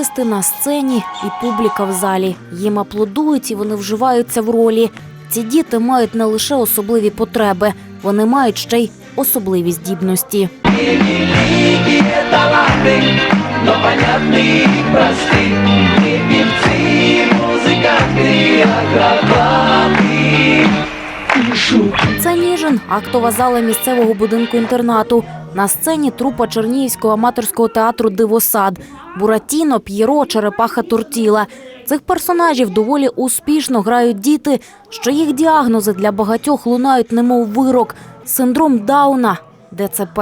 артисти на сцені і публіка в залі. Їм аплодують і вони вживаються в ролі. Ці діти мають не лише особливі потреби, вони мають ще й особливі здібності. великие таланты, но понятны и просты. Мы Актова зала місцевого будинку інтернату. На сцені трупа Чернігівського аматорського театру Дивосад, Буратіно, П'єро, Черепаха Тортіла. Цих персонажів доволі успішно грають діти, що їх діагнози для багатьох лунають немов вирок, синдром Дауна, ДЦП.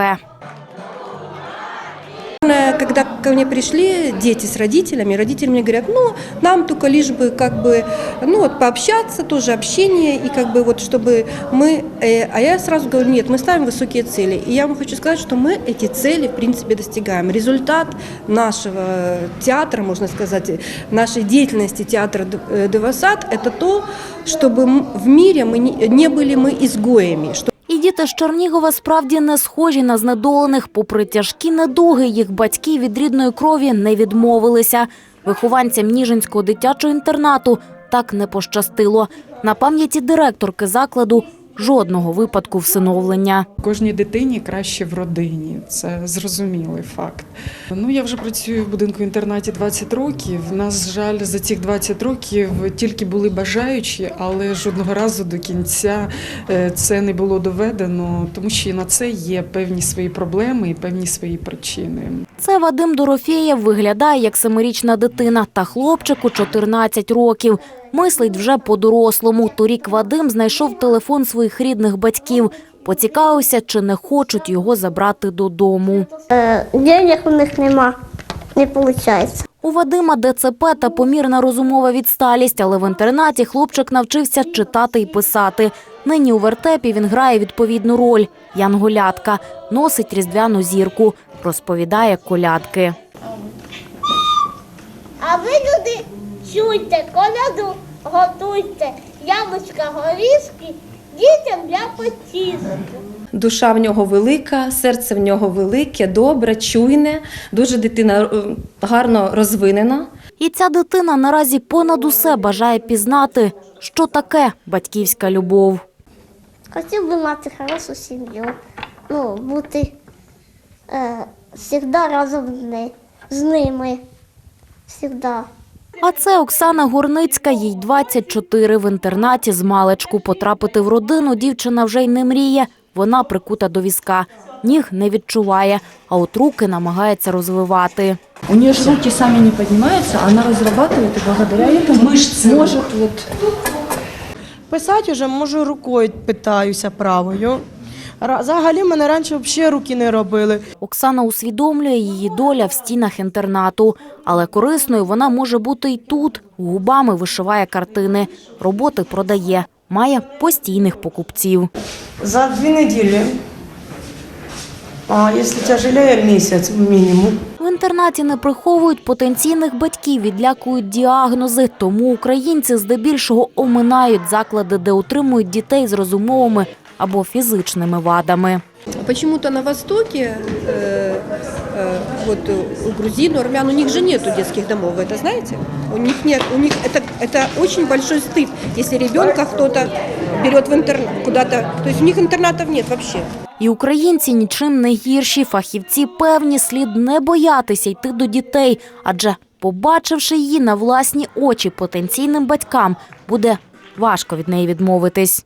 Когда ко мне пришли дети с родителями, родители мне говорят, ну, нам только лишь бы как бы, ну, вот пообщаться, тоже общение, и как бы вот чтобы мы, э, а я сразу говорю, нет, мы ставим высокие цели. И я вам хочу сказать, что мы эти цели, в принципе, достигаем. Результат нашего театра, можно сказать, нашей деятельности театра э, Девасад, это то, чтобы в мире мы не, не были мы изгоями, что діти з Чернігова справді не схожі на знедолених. Попри тяжкі недуги, їх батьки від рідної крові не відмовилися. Вихованцям Ніжинського дитячого інтернату так не пощастило. На пам'яті директорки закладу жодного випадку всиновлення. Кожній дитині краще в родині, це зрозумілий факт. Ну я вже працюю в будинку інтернаті 20 років. У нас жаль за цих 20 років тільки були бажаючі, але жодного разу до кінця е, це не було доведено, тому що і на це є певні свої проблеми і певні свої причини. Це Вадим Дорофєєв виглядає як семирічна дитина, та хлопчику 14 років. Мислить вже по-дорослому. Торік Вадим знайшов телефон своїх рідних батьків. Поцікавився, чи не хочуть його забрати додому. Е, денег у них нема, не виходить. У Вадима ДЦП та помірна розумова відсталість, але в інтернаті хлопчик навчився читати і писати. Нині у вертепі він грає відповідну роль – янголятка, носить різдвяну зірку, розповідає колядки. А ви, люди, чуйте, коляду готуйте, яблучка горішки дітям для потіску. Душа в нього велика, серце в нього велике, добре, чуйне, дуже дитина е, гарно розвинена. І ця дитина наразі понад усе бажає пізнати, що таке батьківська любов. Хотів би мати хорошу сім'ю, ну, бути е, завжди разом з, не- з ними. Завжди. А це Оксана Горницька, їй 24 в інтернаті з маличку. Потрапити в родину дівчина вже й не мріє. Вона прикута до візка. Ніг не відчуває, а от руки намагається розвивати. У нее ж руки сами не поднимаются, она разрабатывает и благодаря этому Мышцы. может вот Писати вже можу рукою питаюся правою. Взагалі мене раніше взагалі руки не робили. Оксана усвідомлює її доля в стінах інтернату, але корисною вона може бути й тут. Губами вишиває картини, роботи продає, має постійних покупців. За дві неділі, а якщо тяжелее, місяць мінімум. В інтернаті не приховують потенційних батьків, відлякують діагнози. Тому українці здебільшого оминають заклади, де утримують дітей з розумовими або фізичними вадами. Почему-то на Востоке, э, э, вот э, у грузин, у армян, у них же нету детских домов, вы это знаете? У них нет, у них это, это очень большой стыд, если ребенка кто-то берет в интернат куда-то, то есть у них интернатов нет вообще. І українці нічим не гірші. Фахівці певні слід не боятися йти до дітей, адже побачивши її на власні очі потенційним батькам, буде важко від неї відмовитись.